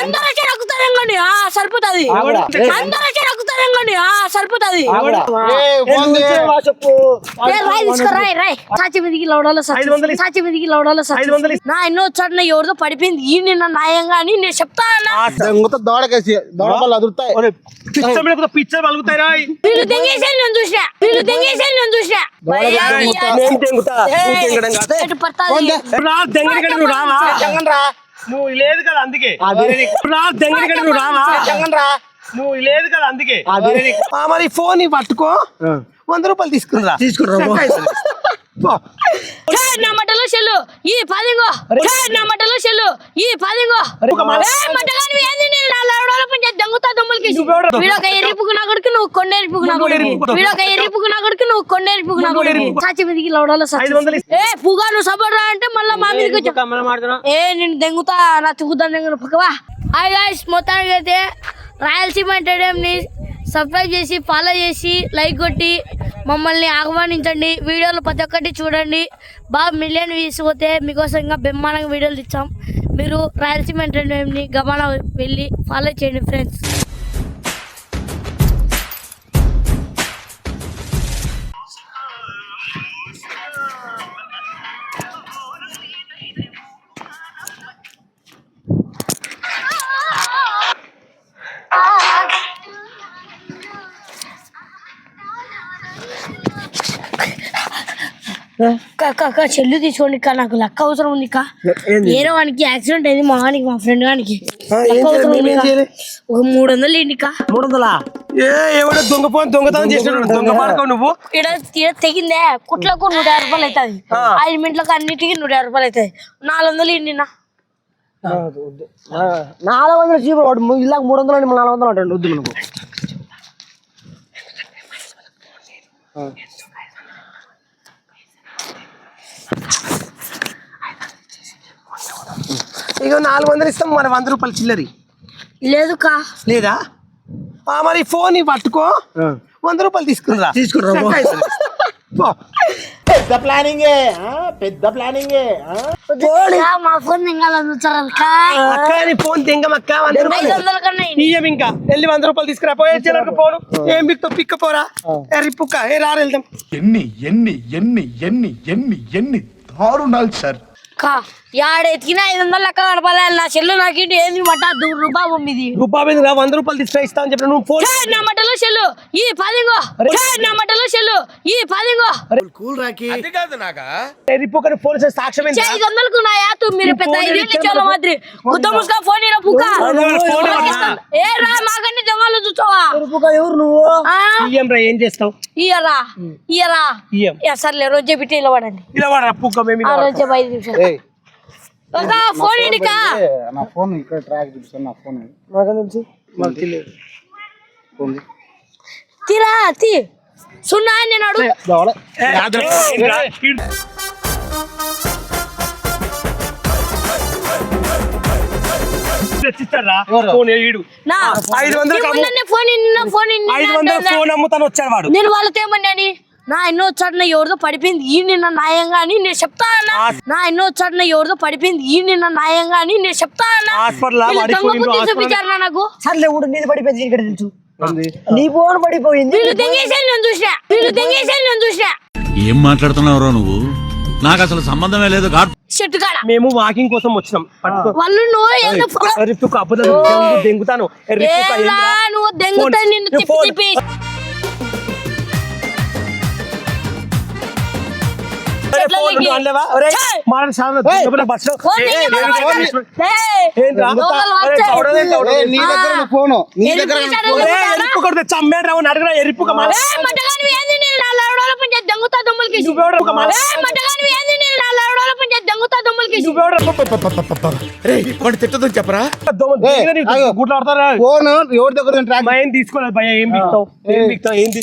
అందరూ వచ్చి రక్కుతారంగండి ఆ సరిపోతుంది. అందరూ వచ్చి రక్కుతారంగండి ఆ సరిపోతుంది. రాయ్ తీసుకో రాయ్ రాయ్. సాచి మీదికి ఇస్తా. సాచి మీదికి ఇస్తా. నా ఎన్నో వచ్చాడు ఎవరిదో పడిపోయింది. ఈ నిన్న న్యాయంగా అని నేను చెప్తా అన్నా. దొంగతో దోడకేసి అదురుతాయి. పలుకుతాయి రాయ్. వీళ్ళు నేను చూసిన. వీళ్ళు నేను చూసిన? రా దెంగడి రావా? నువ్వు లేదు కదా అందుకే. నువ్వు లేదు కదా అందుకే. మరి ఫోన్ పట్టుకో. వంద రూపాయలు తీసుకురా తీసుకురా నా చెల్లు. ఈ పదింగో. నా మట్టలో చెల్లు. ఈ పదింగో. ఒక దొంగతా దొమ్మలకి నువ్వెవడు? వీడొక ఎర్రిపుకు నా కొడుకు నువ్వు నా నువ్వు కొడుకు. ఎర్రిపుకు. వీడొక ఎర్రిపుకు నా కొడుకు నువ్వు కొండెరిపుకు నా నువ్వు కొడుకు. ఎర్రిపుకు. సాచి మీదికి లవడాల ఐదు వందలు ఇస్తా. ఏ పుగా నువ్వు సపోర్ట్ రా అంటే మళ్ళీ మా మీదకి వచ్చా? ఏ నేను దెంగుతా నా తుగుతా దెంగుతా పక్కవా హాయ్ గాయ్స్ మొత్తానికి అయితే రాయలసీమ ఎంటర్టైన్మెంట్ని సబ్స్క్రైబ్ చేసి ఫాలో చేసి లైక్ కొట్టి మమ్మల్ని ఆహ్వానించండి. వీడియోలు ప్రతి ఒక్కటి చూడండి. బాగా మిలియన్ వ్యూస్ పోతే మీకోసం ఇంకా బ్రహ్మాండంగా వీడియోలు ఇచ్చాం మీరు రాయలసీమ ఎంటర్టైన్మెంట్ని గమన వెళ్ళి ఫాలో చేయండి ఫ్రెండ్స్ కాక చెల్లు తీసుకోండి కా నాకు లెక్క అవసరం ఉంది కా. ఏంది? వేరే వానికి యాక్సిడెంట్ అయింది మా వానికి మా ఫ్రెండ్ వానికి? ఒక మూడు వందలు ఇండి కా. మూడు వందలా ఏ ఎవడో దొంగ ఫోన్ దొంగతనం చేసినాడు దొంగ పడుకో నువ్వు. ఇక్కడ తీర తెగిందే కుట్లకు నూట యాభై రూపాయలు అవుతుంది. మినిట్లకు అన్నిటికీ నూట యాభై రూపాయలు అవుతాయి. నాలుగు వందలు ఇండి నా నాలుగు వందలు చీపు వాడు ఇలాగ మూడు వందలు అంటే నాలుగు వందలు అంటాడు వద్దు మనకు. ఇక నాలుగు వందలు ఇస్తాం మరి వంద రూపాయలు చిల్లరి. లేదు? కా లేదా మరి ఫోన్ పట్టుకో. వంద రూపాయలు తీసుకురా తీసుకురా. పెద్ద ప్లానింగే ఆ, పెద్ద ప్లానింగే మా ఫోన్ తింగాలని ఫోన్ తెంగమక్క. ఇయ్యం. ఇంకా. వెళ్ళి వంద రూపాయలు తీసుకురా. పోయే చిల్లరకు పోను. ఏం బిక్తో పిక్క పోరా. రిప్పుక్క ఏ రారు వెళ్దాం. ఎన్ని ఎన్ని ఎన్ని ఎన్ని ఎన్ని ఎన్ని దారుణాలు సార్. కా? యాడ ఎతికినా ఐదు వందలు లెక్క కనపాలి నా చెల్లు నాకు ఇంటి ఏంది మట? దూరు రూపాయి పంపిది రూపాయి మీద వంద రూపాయలు తీసుకురా ఇస్తా అని చెప్పిన. నువ్వు ఫోన్ నా మట్టలో చెల్లు. ఈ పదింగో. నా మట్టలో చెల్లు. ఈ పదింగో. ఏ రిప్పుక్క ఫోన్ చేసి సాక్ష్యం ఏంటి? ఐదు వందలకు నా యాతు మీరు పెద్ద ఇచ్చాను ఇచ్చారు మాదిరి గుద్ద ఫోన్ ఇరా పుక్క? ఏ రా మాకన్నీ చూస్తావా? ఎరుపుగా ఎవరు నువ్వు? ఇయ్యం రా ఏం చేస్తావు? ఇయ్యరా? ఇయ్యరా? ఇయ్యం. సర్లే రోజే బిట్టి ఇలా పడండి ఇలా వాడు పుక్క మేము. రోజే ఐదు నిమిషాలు ఫోన్ ఇడికా. ఏ, నా ఫోన్ ఇక్కడ ట్రాక్ చూపిస్తాను నా ఫోన్ నాకేం తెలుసు. మాకు తెలియదు ఫోన్ తీరా తీ. సున్నా నేను అడుగు? ఫోన్ అమ్ముతాను వచ్చాడు నేను వాళ్ళతో ఏమన్నాని? నా ఎన్నో వచ్చాడు ఎవరిదో పడిపోయింది. ఈ నిన్న న్యాయంగా అని నేను చెప్తా అన్నా. నా ఎన్నో వచ్చాడు ఎవరిదో పడిపోయింది. ఈ నిన్న న్యాయంగా అని నేను చెప్తా అన్నా. చూపించారు నాకు. సర్లే ఊడు నీది పడిపోయింది ఇక్కడ తెలుసు? నీ ఫోన్ పడిపోయింది. వీళ్ళు తెంగేసాను నేను చూసిన. వీళ్ళు తెంగేసాను నేను చూసిన. ఏం మాట్లాడుతున్నావురా నువ్వు? నాకు అసలు సంబంధమే లేదు ఘాట్ చెట్టు కాడ. మేము వాకింగ్ కోసం వచ్చినాం. వాళ్ళు నువ్వు దెంగుతాను? నువ్వు. నిన్ను ఫోను నీ దగ్గర ఎరుపు కొడితే చమ్మేడు రావు అడగరా దొంగతా దొమ్మలకి దొంగతా దొమ్మలకి వాడు తిట్టదని చెప్పరా. గుట్లాడతారా ఫోన్ ఎవరి దగ్గర తీసుకోలేదు భయ ఏం బిక్తావు? ఏం. బిక్తావు? ఏంది?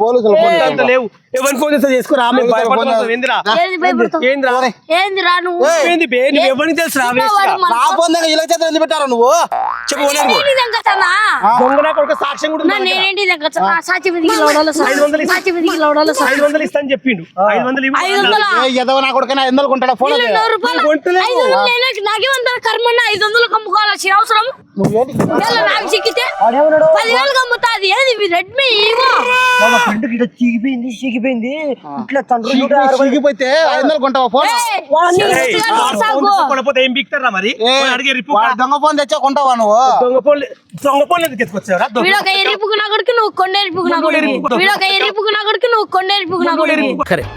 పోలీసులు ఫోన్ అంత చేయండి. లేవు. ఎవరిని ఫోన్ చేస్తా చేసుకోరా? ఆమె పోలీసులు భయపడుతున్నావు? ఫోన్ ఏందిరా? ఏంది ఏందిరా నువ్వు? ఏంది బే? నువ్వు ఎవరిని తెలుసు రా వాడు మన- నా ఫోన్ దగ్గర ఇలా చేత ఎందుకు పెట్టారా నువ్వు? చెప్పు కొడుకు సాక్ష్యం కూడా. నేనేంటి. ఐదు వందలు ఇస్తా. సాచి మీదకి లౌడాలో సాచి. ఐదు వందలు ఇస్తా అని చెప్పిండు. ఐదు వందలు ఇవ్వు. ఐదు వందలా? కొంటాడా? ఫోన్. కొంటలేవు. ఐదు వందలు ఐదు కమ్ముకోవాల్సిన అవసరం? నాకు చిక్కితే పదివేలు ఏది రెడ్మీ? ఇవో మా ఫ్రెండ్ గిట్ట చీకిపోయింది చీకిపోయింది. ఇట్లా తండ్రి ఐదు వందలు కొంటావా ఫోన్? తీసుకోకపోతే ఏం బిక్తారా మరి? అడిగే రిప్పు వాడు దొంగ ఫోన్ తెచ్చా కొంటావా నువ్వు? దొంగ ఫోన్ దొంగ ఫోన్ ఎందుకు వీడొక నా కొడుకు నువ్వు కొండెరిపుకు నా కొడుకు వీడొక ఎర్రిపుకు నా కొడుకు నువ్వు కొండెరిపుకు నా కొడుకు కరెక్ట్.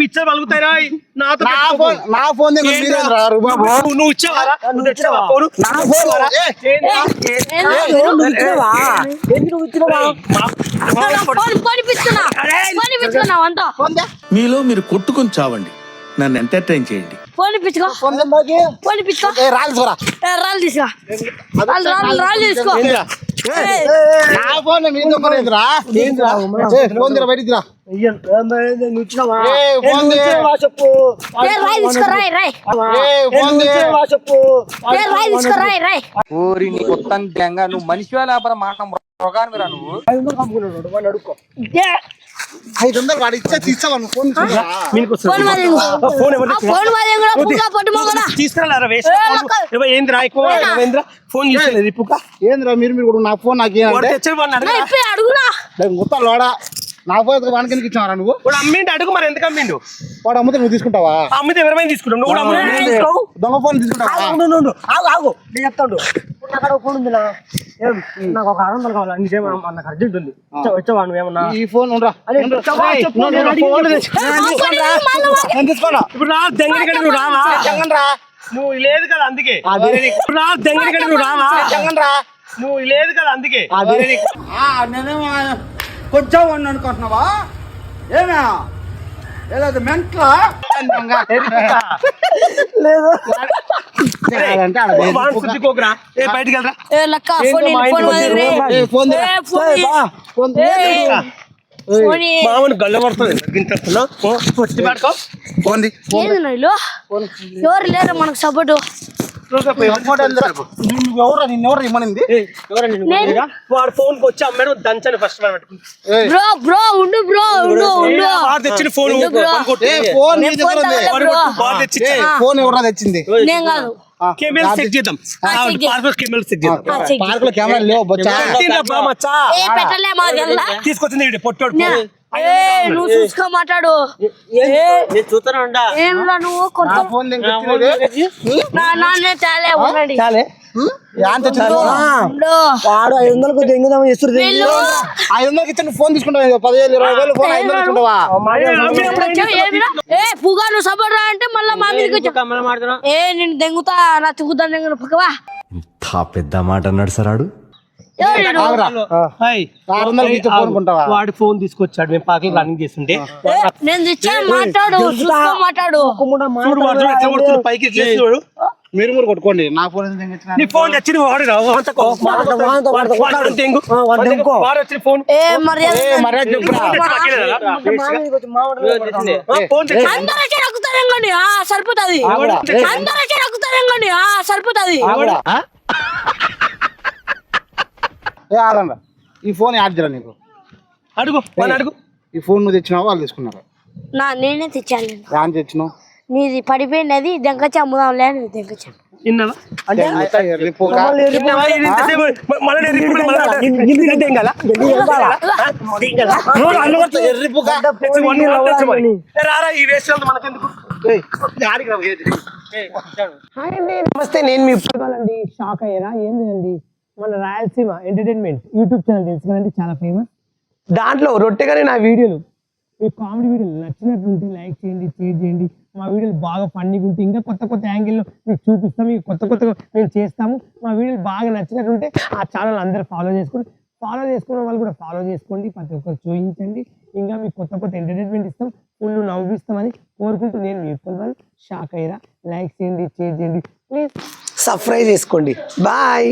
పిచ్చర్ నా ఫోన్ నువ్వు ఇచ్చావారా నువ్వు తెచ్చావా? నా మీలో మీరు కొట్టుకొని చావండి. నన్ను ఎంటర్టైన్ చేయండి. ఫోన్ ఇప్పించుకో. ఫోన్ ఏ, రాళ్ళు తీసుకురా? రాళ్ళు తీసుకో. నా ఫోన్ ఏందిరా బయటికి రా. చెప్పు? రాయి రాయి. రాయి రాయి నీ కొత్త నువ్వు మనిషి లేకపోతే మాట మృగానివిరా నువ్వు ఐదు వందలు వాడు ఇచ్చే నువ్వు ఫోన్ తీసుకురా. ఫోన్. ఏవో ఏందిరా మీరు మీరు కూడా నా ఫోన్ నాకు మొత్తం లోడా. నా ఫోన్ వానికి ఎందుకు ఇచ్చినారా నువ్వు? వాడు అమ్మిండి అడుగు మరి ఎందుకు అమ్మిండు? వాడు అమ్మితే నువ్వు తీసుకుంటావా? అమ్మితే ఎవరైనా తీసుకుంటాం నువ్వు దొంగ ఫోన్ తీసుకుంటావా? ఆగు. ఆగు నేను చెప్తాడు ఫోన్ ఉంది నా ఏం నాకు ఒక ఆరు వందలు కావాలి నాకు అర్జెంట్ ఉంది. వచ్చా- వచ్చావా నువ్వేమన్నా ఈ ఫోన్ ఉండరా. ఇప్పుడు రా నువ్వు రావా? రా నువ్వు లేదు కదా అందుకే. ఇప్పుడు రా నువ్వు రావా? రా నువ్వు లేదు కదా అందుకే. నేనేమో కొంచెం అనుకుంటున్నావా? ఏమే మెంట్లా? లేదు. బయటికి వెళ్ళరా? మామూలు గల్ల పడుతుంది ఫోన్? ఎవరు లేరు మనకు సపోర్ట్. ఫోన్ ఇమ్మనింది వాడు వచ్చి అమ్మాడు దంచని ఫస్ట్ వాడు పెట్టుకుంది ఏయ్, బ్రో బ్రో ఉండు బ్రో ఉండు ఉండు వాడు తెచ్చిన ఫోన్ ఫోన్ ఎవరా తెచ్చింది? నేను కాదు. కెమెరా సెట్ చేద్దాం. పార్క్ కెమెరా సెట్ చేద్దాం. పార్క్లో కెమెరా లేవు తీసుకొచ్చింది పొట్టోడు. నువ్వు చూసుకో మాట్లాడు. నువ్వు? ఫోన్ చాలే ఉండండి. వాడు ఐదు వందలకు ఐదు వందలకి ఇచ్చి నువ్వు ఫోన్ తీసుకుంటావు పదివేలు ఇరవై వేలు ఫోన్ ఐదు వందలు తీసుకుంటావా ఇప్పుడు వచ్చావు, ఏమిరా? ఏ పుగా నువ్వు సపోర్ట్ రా అంటే మళ్ళీ మా మీదకి ఏ నేను దెంగుతా నా పక్కవా. ఇంత పెద్ద మాట అన్నాడు సార్ ఆడు. ఎవరు వీడు? ఫోన్ తీసుకొచ్చాడు మేము పార్క్ రన్నింగ్ చేస్తుంటే. మాట్లాడు మాట్లాడు. చూడు పైకి చూడు మీరు కూడా కొట్టుకోండి. నా ఫోన్? నీ ఫోన్ తెచ్చింది వాడు ఫోన్ సరిపోతుంది. సరిపోతుంది? ఏ ఆగండి ఈ ఫోన్ యాడ్ చేయరా నీకు? అడుగు వాడిని అడుగు. ఈ ఫోన్ నువ్వు తెచ్చినావా వాళ్ళు తీసుకున్నారు? నా నేనే తెచ్చాను. యాన్ తెచ్చినావు? నీది పడిపోయినది దెంకచ్చి అమ్ముదాంలే అని దెంకచ్చాను విన్నావా? ఎర్రిపోక. విన్నావా? ఇది ఇంతసేపు మ- మళ్ళీ నేను రిపీట్ మళ్ళీ అంటా. ఇది దెంగాలా? ఎర్రిపోక. తెచ్చి వన్ వన్ తెచ్చి మరి. ఏ రారా ఈ వేస్ట్ అంతా మనకెందుకు? ఏయ్, యాడికి రా, ఏది? నమస్తే నేను మీ అండి షాక్ అయ్యారా? ఏం లేదండి. మన రాయలసీమ ఎంటర్టైన్మెంట్ యూట్యూబ్ ఛానల్ తెలుసు చాలా ఫేమస్ దాంట్లో రొట్టెగానే నా వీడియోలు. మీ కామెడీ వీడియోలు నచ్చినట్టుంటే లైక్ చేయండి షేర్ చేయండి. మా వీడియోలు బాగా ఫన్నీగా ఉంటే ఇంకా కొత్త కొత్త యాంగిల్లో మీకు చూపిస్తాం మీకు కొత్త కొత్తగా మేము చేస్తాము. మా వీడియోలు బాగా నచ్చినట్టుంటే ఆ ఛానల్ అందరూ ఫాలో చేసుకోండి. ఫాలో చేసుకున్న వాళ్ళు కూడా ఫాలో చేసుకోండి. ప్రతి ఒక్కరు చూపించండి. ఇంకా మీకు కొత్త కొత్త ఎంటర్టైన్మెంట్ ఇస్తాం. ఫుల్ నవ్విస్తామని కోరుకుంటూ నేను మీ వాళ్ళు షాక్ అయ్యారా. లైక్ చేయండి షేర్ చేయండి. ప్లీజ్ సబ్స్క్రైబ్ చేసుకోండి. బాయ్